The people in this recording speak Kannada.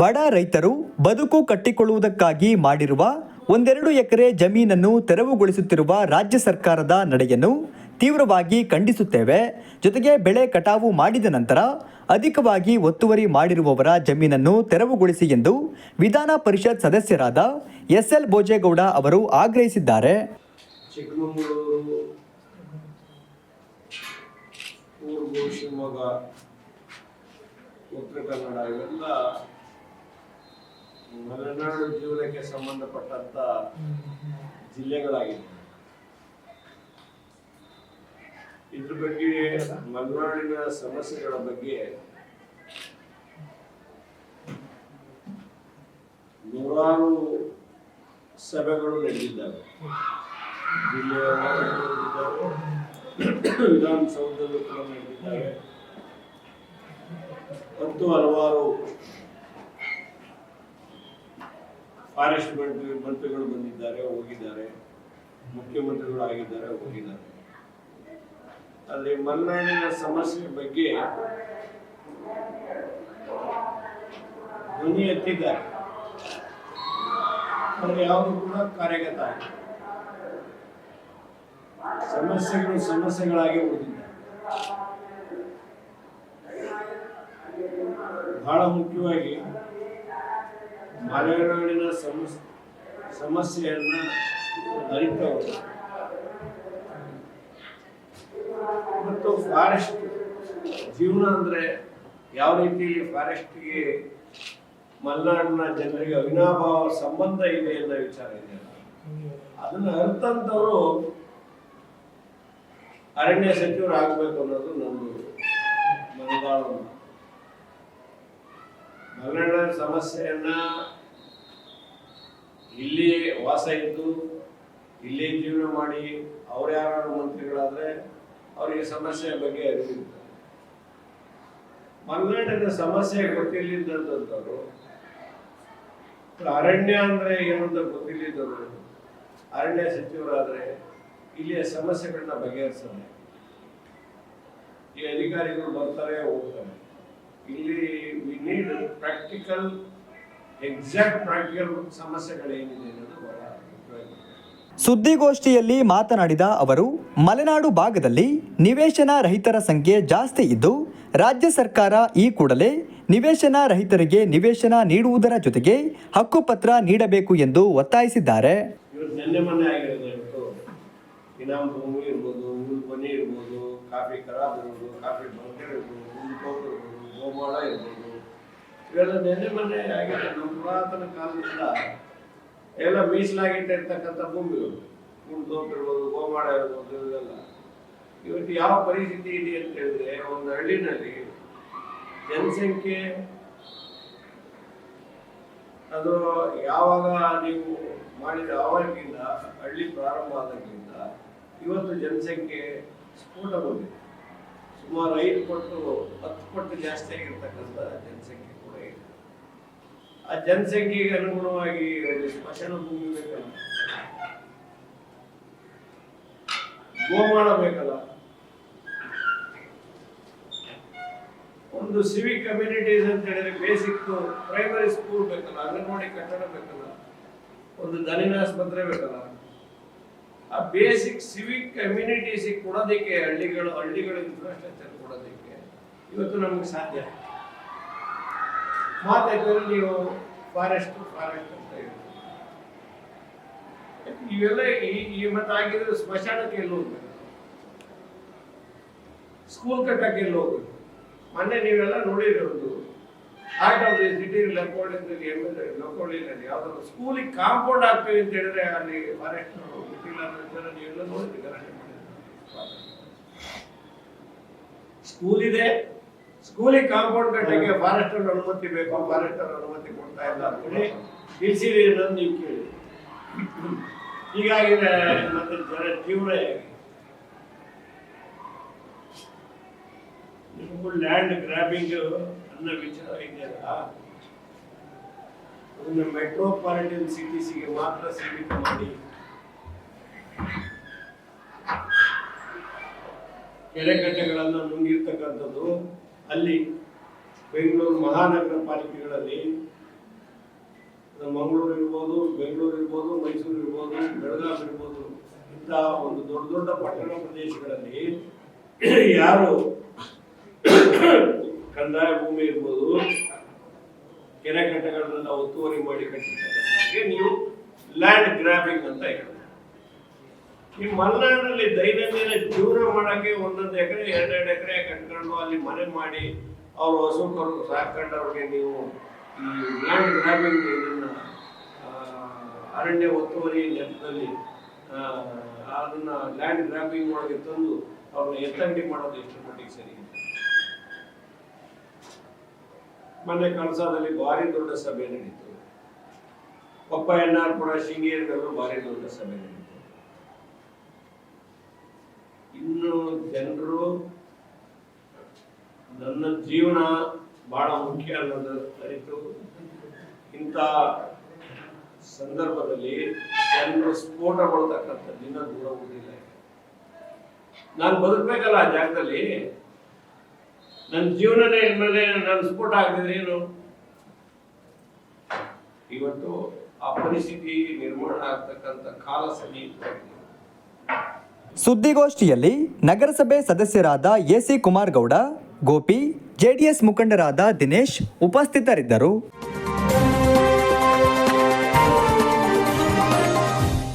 ಬಡ ರೈತರು ಬದುಕು ಕಟ್ಟಿಕೊಳ್ಳುವುದಕ್ಕಾಗಿ ಮಾಡಿರುವ ಒಂದೆರಡು ಎಕರೆ ಜಮೀನನ್ನು ತೆರವುಗೊಳಿಸುತ್ತಿರುವ ರಾಜ್ಯ ಸರ್ಕಾರದ ನಡೆಯನ್ನು ತೀವ್ರವಾಗಿ ಖಂಡಿಸುತ್ತೇವೆ. ಜೊತೆಗೆ ಬೆಳೆ ಕಟಾವು ಮಾಡಿದ ನಂತರ ಅಧಿಕವಾಗಿ ಒತ್ತುವರಿ ಮಾಡಿರುವವರ ಜಮೀನನ್ನು ತೆರವುಗೊಳಿಸಿ ಎಂದು ವಿಧಾನ ಪರಿಷತ್ ಸದಸ್ಯರಾದ ಎಸ್ ಎಲ್ ಭೋಜೇಗೌಡ ಅವರು ಆಗ್ರಹಿಸಿದ್ದಾರೆ. ಉತ್ತರ ಕನ್ನಡ, ಇವೆಲ್ಲ ಮಲೆನಾಡು ಜೀವನಕ್ಕೆ ಸಂಬಂಧಪಟ್ಟಂತ ಜಿಲ್ಲೆಗಳಾಗಿದೆ ಇದ್ರ ಬಗ್ಗೆ ಮಲೆನಾಡಿನ ಸಮಸ್ಯೆಗಳ ಬಗ್ಗೆ ನೂರಾರು ಸಭೆಗಳು ನಡೆದಿದ್ದಾವೆ. ಜಿಲ್ಲೆಯ ವಿಧಾನಸೌಧದಲ್ಲೂ ಕೂಡ ನಡೆದಿದ್ದಾವೆ. ಮತ್ತು ಹಲವಾರು ಫಾರೆಸ್ಟ್ ಮಂತ್ರಿ ಮಂತ್ರಿಗಳು ಬಂದಿದ್ದಾರೆ, ಹೋಗಿದ್ದಾರೆ. ಮುಖ್ಯಮಂತ್ರಿಗಳು ಆಗಿದ್ದಾರೆ, ಹೋಗಿದ್ದಾರೆ. ಅಲ್ಲಿ ಮಲೆನಾಡಿನ ಸಮಸ್ಯೆ ಬಗ್ಗೆ ಧ್ವನಿ ಎತ್ತಿದ್ದಾರೆ. ಆದರೆ ಯಾವುದು ಕೂಡ ಕಾರ್ಯಗತ ಆಗಿದೆ ಸಮಸ್ಯೆಗಳು ಸಮಸ್ಯೆಗಳಾಗಿ ಉಳಿದಿದೆ ಬಹಳ ಮುಖ್ಯವಾಗಿ ಮಲೆನಾಡಿನ ಸಮಸ್, ಸಮಸ್ಯೆಯನ್ನ ಅರಿತವರು ಮತ್ತು ಫಾರೆಸ್ಟ್ ಜೀವನ ಅಂದ್ರೆ ಯಾವ ರೀತಿ ಫಾರೆಸ್ಟ್ಗೆ ಮಲೆನಾಡಿನ ಜನರಿಗೆ ಅವಿನಾಭಾವ ಸಂಬಂಧ ಇದೆ ಅನ್ನೋ ವಿಚಾರ ಇದೆ. ಅದನ್ನ ಅರ್ಥಂತವರು ಅರಣ್ಯ ಸಚಿವರು ಆಗ್ಬೇಕು ಅನ್ನೋದು ನಮ್ಮ ಮನದಾಳ ಮಲೆನಾಡಿನ ಸಮಸ್ಯೆಯನ್ನ ಇಲ್ಲಿ ವಾಸ ಇದ್ದು, ಇಲ್ಲಿ ಜೀವನ ಮಾಡಿ ಅವ್ರ ಯಾರು ಮಂತ್ರಿಗಳಾದ್ರೆ ಅವರಿಗೆ ಸಮಸ್ಯೆ ಬಗ್ಗೆ ಅರಿವಿಲ್ಲ ಮಲೆನಾಡಿನ ಸಮಸ್ಯೆ ಗೊತ್ತಿಲ್ಲದಂತವ್ರು ಅರಣ್ಯ ಅಂದ್ರೆ ಏನು ಅಂತ ಗೊತ್ತಿಲ್ಲದವರು ಅರಣ್ಯ ಸಚಿವರಾದ್ರೆ ಇಲ್ಲಿಯ ಸಮಸ್ಯೆಗಳನ್ನ ಬಗೆಹರಿಸಲ್ಲ ಈ ಅಧಿಕಾರಿಗಳು ಬರ್ತಾರೆ, ಹೋಗ್ತಾರೆ. ಇಲ್ಲಿ we need practical exact practical ಸಮಸ್ಯೆಗಳೇನಿದೆ ಅನ್ನೋದು ಬಹಳ ಸುದ್ದಿಗೋಷ್ಠಿಯಲ್ಲಿ ಮಾತನಾಡಿದ ಅವರು ಮಲೆನಾಡು ಭಾಗದಲ್ಲಿ ನಿವೇಶನ ರಹಿತರ ಸಂಖ್ಯೆ ಜಾಸ್ತಿ ಇದ್ದು ರಾಜ್ಯ ಸರ್ಕಾರ ಈ ಕೂಡಲೇ ನಿವೇಶನ ರಹಿತರಿಗೆ ನಿವೇಶನ ನೀಡುವುದರ ಜೊತೆಗೆ ಹಕ್ಕುಪತ್ರ ನೀಡಬೇಕು ಎಂದು ಒತ್ತಾಯಿಸಿದ್ದಾರೆ. ಇವತ್ತು ನಿನ್ನೆ ಮೊನ್ನೆ ಆಗಿರೋದು ಇವತ್ತು ಇನಾಮ್ ಭೂಮಿ ಇರ್ಬೋದು ಹುಲ್ ಮನೆ ಇರ್ಬೋದು ಕಾಫಿ ಖರಾಬ್ ಇರ್ಬೋದು ಕಾಫಿ ಬಂಕರ್ ಇರ್ಬೋದು ಹುಲ್ ತೋಟ ಇರ್ಬೋದು ಗೋಮಾಳ ಇರ್ಬೋದು ಇವೆಲ್ಲ ನೆನೆ ಮನೆ ಆಗಿದೆ. ನಮ್ಮ ಪುರಾತನ ಕಾಲದಿಂದ ಎಲ್ಲ ಮೀಸಲಾಗಿಟ್ಟಿರ್ತಕ್ಕಂಥ ಭೂಮಿಗಳು. ಹುಲ್ ಗೋಮಾಡ ಇರ್ಬೋದು ಇವೆಲ್ಲ. ಇವತ್ತು ಯಾವ ಪರಿಸ್ಥಿತಿ ಇದೆ ಅಂತ ಹೇಳಿದ್ರೆ, ಒಂದು ಹಳ್ಳಿನಲ್ಲಿ ಜನಸಂಖ್ಯೆ, ಅದು ಯಾವಾಗ ನೀವು ಮಾಡಿದ ಆವಾಗಿಂದ ಹಳ್ಳಿ ಪ್ರಾರಂಭ ಆದಕ್ಕಿಂತ ಇವತ್ತು ಜನಸಂಖ್ಯೆ ಸ್ಫೋಟಗೊಂಡಿದೆ. ಸುಮಾರು ಐದು ಪಟ್ಟು, ಹತ್ತು ಪಟ್ಟು ಜಾಸ್ತಿ ಆಗಿರ್ತಕ್ಕಂಥ ಜನಸಂಖ್ಯೆ. ಆ ಜನಸಂಖ್ಯೆಗೆ ಅನುಗುಣವಾಗಿ ಸ್ಮಶಾನ ಭೂಮಿ ಬೇಕಲ್ಲ. ಗೋಮಾಳ ಬೇಕಲ್ಲ. ಒಂದು ಸಿವಿಕ್ ಕಮ್ಯುನಿಟೀಸ್ ಅಂತ ಹೇಳಿದ್ರೆ ಬೇಸಿಕ್ ಪ್ರೈಮರಿ ಸ್ಕೂಲ್ ಬೇಕಲ್ಲ, ಅಂಗನವಾಡಿ ಕಟ್ಟಡ ಬೇಕಲ್ಲ, ಒಂದು ದನಿನ ಆಸ್ಪತ್ರೆ ಬೇಕಲ್ಲ. ಆ ಬೇಸಿಕ್ ಸಿವಿಕ್ ಕಮ್ಯುನಿಟೀಸ್ ಕೊಡೋದಕ್ಕೆ ಹಳ್ಳಿಗಳು, ಹಳ್ಳಿಗಳ ಇನ್ಫ್ರಾಸ್ಟ್ರಕ್ಚರ್ ಕೊಡೋದಕ್ಕೆ ಇವತ್ತು ನಮ್ಗೆ ಸಾಧ್ಯ. ಮಾತಾಡ್ತಾರೆ ನೀವು ಫಾರೆಸ್ಟ್ ಫಾರೆಸ್ಟ್ ಅಂತ ಹೇಳಿ. ಇವೆಲ್ಲ ಈ- ಮತ್ತೆ ಆಗಿದ್ರೆ ಸ್ಮಶಾನಕ್ಕೆ ಎಲ್ಲಿ ಹೋಗ್ಬೇಕು? ಸ್ಕೂಲ್ ಕಟ್ಟಕ್ಕೆ ಎಲ್ಲಿ ಹೋಗ್ಬೇಕು? ಮೊನ್ನೆ ನೀವೆಲ್ಲ ನೋಡಿರೋದು ಆರ್ಟ್ ಆಫ್ ದಿ ಸಿಟಿ ಲಕೋಳಿನಲ್ಲಿ ಎಂ ಎಲ್ ಲಕೋಳಿನಲ್ಲಿ ಯಾವ್ದಾದ್ರು ಸ್ಕೂಲಿಗೆ ಕಾಂಪೌಂಡ್ ಹಾಕ್ತೀವಿ ಅಂತ ಹೇಳಿದ್ರೆ ಅಲ್ಲಿ ಫಾರೆಸ್ಟ್ ಬಿಟ್ಟಿಲ್ಲ ನೀವೆಲ್ಲ ನೋಡಿದ್ರಿ ಸ್ಕೂಲ್ ಇದೆ. ಸ್ಕೂಲಿಗೆ ಕಾಂಪೌಂಡ್ ಕಟ್ಟಕ್ಕೆ ಫಾರೆಸ್ಟ್ ಅನುಮತಿ ಬೇಕು ಫಾರೆಸ್ಟ್ ಅನುಮತಿ ಕೊಡ್ತಾ ಇಲ್ಲ ಅಂತೇಳಿ ತಿಳಿಸಿರಿ ಅನ್ನೋದು ನೀವು ಕೇಳಿ. ಹೀಗಾಗಿ ಮತ್ತೆ ಜನ ತೀವ್ರ ಲ್ಯಾಂಡ್ ಗ್ರಾಬಿಂಗ್ ಅನ್ನೋ ವಿಚಾರ ಇದೆಯಲ್ಲ ಅದನ್ನು ಮೆಟ್ರೋಪಾಲಿಟನ್ ಸಿಟೀಸಿಗೆ ಮಾತ್ರ ಸೀಮಿತ ಮಾಡಿ. ಕೆರೆಕಟ್ಟೆಗಳನ್ನು ನುಂಗಿರ್ತಕ್ಕಂಥದ್ದು ಅಲ್ಲಿ ಬೆಂಗಳೂರು ಮಹಾನಗರ ಪಾಲಿಕೆಗಳಲ್ಲಿ ಮಂಗಳೂರು ಇರ್ಬೋದು, ಬೆಂಗಳೂರು ಇರ್ಬೋದು, ಮೈಸೂರು ಇರ್ಬೋದು, ಬೆಳಗಾವಿ ಇರ್ಬೋದು, ಇಂಥ ಒಂದು ದೊಡ್ಡ ದೊಡ್ಡ ಪಟ್ಟಣ ಪ್ರದೇಶಗಳಲ್ಲಿ ಯಾರು ಕಂದಾಯ ಭೂಮಿ ಇರ್ಬೋದು, ಕೆರೆ ಕಟ್ಟೆಗಳನ್ನೆಲ್ಲ ಒತ್ತುವರಿ ಮಾಡಿ ಕಟ್ಟಿದ್ದಾರೆ ನೀವು ಲ್ಯಾಂಡ್ ಗ್ರಾಬಿಂಗ್ ಅಂತ ಹೇಳ್ತಾರೆ ಈ ಮಲೆನಾಡಲ್ಲಿ ದೈನಂದಿನ ಜೀವನ ಮಾಡಕ್ಕೆ ಒಂದೊಂದು ಎಕರೆ, ಎರಡೆರಡು ಎಕರೆ ಕಟ್ಕೊಂಡು ಅಲ್ಲಿ ಮನೆ ಮಾಡಿ ಅವ್ರ ಹಸು ಕರು ಸಾಕೊಂಡವ್ರಿಗೆ ನೀವು ಈ ಲ್ಯಾಂಡ್ ಗ್ರಾಬಿಂಗ್ ಇದನ್ನ ಅರಣ್ಯ ಒತ್ತುವರಿ ನೆಪದಲ್ಲಿ ಅದನ್ನ ಲ್ಯಾಂಡ್ ಗ್ರಾಬಿಂಗ್ ಒಳಗೆ ತಂದು ಅವ್ರನ್ನ ಎತ್ತಂಡಿ ಮಾಡೋದು ಎಷ್ಟು ಮಟ್ಟಿಗೆ ಸರಿ? ಮೊನ್ನೆ ಕಳಸಾದಲ್ಲಿ ಭಾರಿ ದೊಡ್ಡ ಸಭೆ ನಡೀತು ಪಪ್ಪ ಎನ್ ಆರ್ ಪುರ ಶೃಂಗೇರಿದಲ್ಲೂ ಭಾರಿ ದೊಡ್ಡ ಸಭೆ ನಡೀತು ಇನ್ನು ಜನರು ನನ್ನ ಜೀವನ ಬಹಳ ಮುಖ್ಯ ಅನ್ನೋದು ಅರಿತು. ಇಂಥ ಸಂದರ್ಭದಲ್ಲಿ ಜನರು ಸ್ಫೋಟಗೊಳ್ತಕ್ಕಂಥ ದಿನ ದೂರ ಉಳಿದಿಲ್ಲ ನಾನು ಬದುಕಬೇಕಲ್ಲ ಆ ಜಾಗದಲ್ಲಿ. ನನ್ನ ಜೀವನನೇ ಇನ್ಮೇಲೆ ನನ್ನ ಸ್ಫೋಟ ಆಗ್ತಿದ್ರೆ ಏನು? ಇವತ್ತು ಆ ಪರಿಸ್ಥಿತಿ ನಿರ್ಮಾಣ ಆಗ್ತಕ್ಕಂಥ ಕಾಲ ಸಮೀಪವಾಗಿದೆ ಸುದ್ದಿಗೋಷ್ಠಿಯಲ್ಲಿ ನಗರಸಭೆ ಸದಸ್ಯರಾದ ಎಸಿ ಕುಮಾರ್ ಗೌಡ ಗೋಪಿ ಜೆಡಿಎಸ್ ಮುಖಂಡರಾದ ದಿನೇಶ್ ಉಪಸ್ಥಿತರಿದ್ದರು.